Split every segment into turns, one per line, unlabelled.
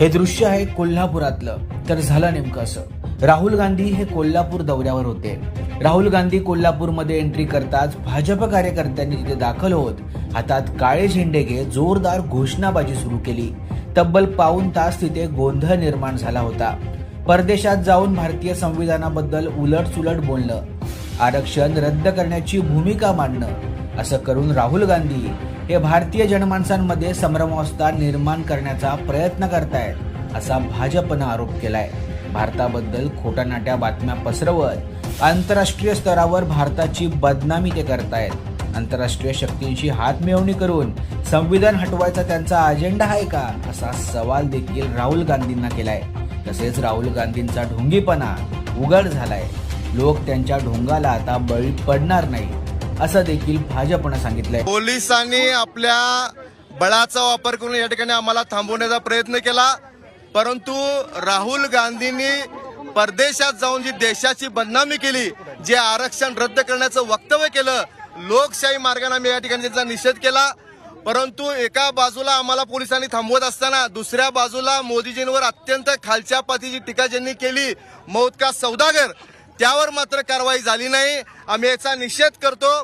हे
दृश्य आहे कोल्हापुरातलं. तर झालं नेमकं असं. राहुल गांधी हे कोल्हापूर दौऱ्यावर होते. राहुल गांधी कोल्हापूरमध्ये एंट्री करताच भाजप कार्यकर्त्यांनी तिथे दाखल होत. हातात काळे झेंडे घेत जोरदार घोषणाबाजी सुरू केली. तब्बल पाऊन तास तिथे गोंधळ निर्माण झाला होता. परदेशात जाऊन भारतीय संविधानाबद्दल उलटसुलट बोलणं. आरक्षण रद्द करण्याची भूमिका मांडणं असं करून राहुल गांधी हे भारतीय जनमानसांमध्ये संभ्रमावस्था निर्माण करण्याचा प्रयत्न करतायत असा भाजपनं आरोप केलाय. भारताबद्दल खोटानाट्या बातम्या पसरवत आंतरराष्ट्रीय स्तरावर भारताची बदनामी ते करतायत. आंतरराष्ट्रीय शक्तींशी हात मिळवणी करून संविधान हटवायचा त्यांचा अजेंडा आहे का असा सवाल देखील राहुल गांधींना केलाय. तसेच राहुल गांधींचा ढोंगीपणा उघड झालाय. लोक त्यांच्या ढोंगाला आता बळी पडणार नाही असं देखील भाजपनं सांगितलंय.
पोलिसांनी आपल्या बळाचा वापर करून या ठिकाणी आम्हाला थांबवण्याचा प्रयत्न केला परंतु राहुल गांधींनी परदेशात जाऊन जी देशाची बदनामी केली जे आरक्षण रद्द करण्याचं वक्तव्य केलं लोकशाही मार्गाने आम्ही या ठिकाणी त्यांचा निषेध केला. परंतु एका बाजूला आम्हाला पोलिसांनी थांबवत असताना दुसऱ्या बाजूला मोदीजींवर अत्यंत खालच्या पातीची टीका ज्यांनी केली मौत का सौदागर त्यावर मात्र कारवाई झाली नाही. आम्ही याचा निषेध करतो.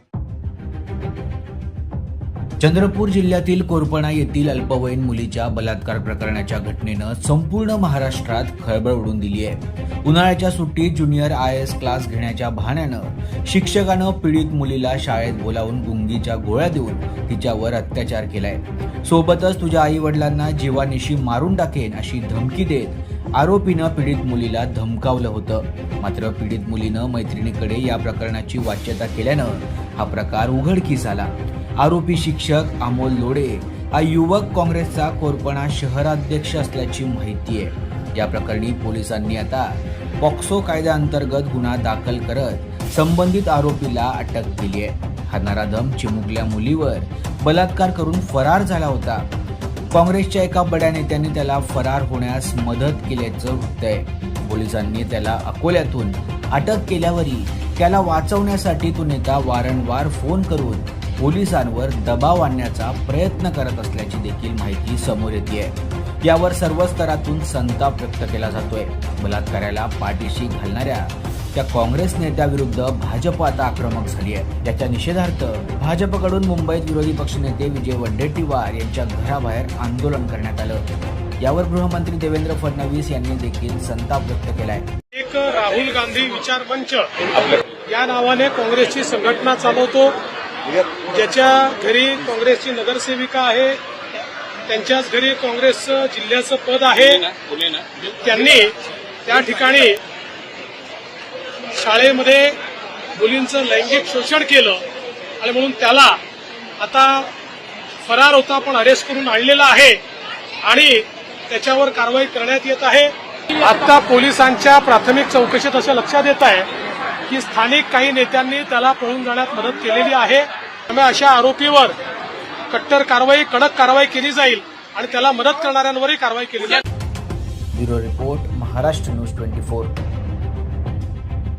चंद्रपूर जिल्ह्यातील कोरपणा येथील अल्पवयीन मुलीच्या बलात्कार प्रकरणाच्या घटनेनं संपूर्ण महाराष्ट्रात खळबळ उडून दिली आहे. उन्हाळ्याच्या सुट्टीत ज्युनियर आय एस क्लास घेण्याच्या बहाण्यानं शिक्षकानं पीडित मुलीला शाळेत बोलावून गुंगीच्या गोळ्या देऊन तिच्यावर अत्याचार केलाय. सोबतच तुझ्या आई वडिलांना जीवानिशी मारून टाकेन अशी धमकी देत आरोपीनं पीडित मुलीला धमकावलं होतं. मात्र पीडित मुलीनं मैत्रिणीकडे या प्रकरणाची वाच्यता केल्यानं हा प्रकार उघडकीस आला. आरोपी शिक्षक अमोल लोडे हा युवक काँग्रेसचा कोरपणा शहराध्यक्ष असल्याची माहिती आहे. या प्रकरणी पोलिसांनी आता पॉक्सो कायद्याअंतर्गत गुन्हा दाखल करत संबंधित आरोपीला अटक केली आहे. हा नराधम चिमुकल्या मुलीवर बलात्कार करून फरार झाला होता. काँग्रेसच्या एका बड्या नेत्याने त्याला फरार होण्यास मदत केल्याचं वृत्त आहे पोलिसांनी त्याला अकोल्यातून अटक केल्यावरही त्याला वाचवण्यासाठी तो नेता वारंवार फोन करून पोलिसांवर दबाव आणण्याचा प्रयत्न करत असल्याची देखील माहिती समोर येते यावर सर्व स्तरातून संताप व्यक्त केला जातोय. बलात्काराला पाठीशी घालणाऱ्या त्या काँग्रेस नेत्याविरुद्ध भाजप आता आक्रमक झाली आहे. त्याच्या निषेधार्थ भाजपकडून मुंबईत विरोधी पक्षनेते विजय वडेट्टीवार यांच्या घराबाहेर आंदोलन करण्यात आलं. यावर गृहमंत्री देवेंद्र फडणवीस यांनी देखील संताप व्यक्त केलाय.
एक राहुल गांधी विचार मंच. या नावाने काँग्रेसची संघटना चालवतो. ज्याच्या घरी काँग्रेसची नगरसेविका आहे त्यांच्याच घरी काँग्रेसचं जिल्ह्याचं पद आहे. त्यांनी त्या ठिकाणी शाळेमध्ये मुलींचं लैंगिक शोषण केलं आणि म्हणून त्याला आता फरार होता पण अरेस्ट करून आणलेला आहे आणि त्याच्यावर कारवाई करण्यात येत आहे. आता पोलिसांच्या प्राथमिक चौकशीत असं लक्षात येत आहे की स्थानिक काही नेत्यांनी त्याला पळून जाण्यात मदत केलेली आहे. त्यामुळे अशा आरोपीवर कट्टर कारवाई कडक कारवाई केली जाईल आणि त्याला मदत करणाऱ्यांवरही कारवाई केली जाईल.
Bureau report Maharashtra news twenty four.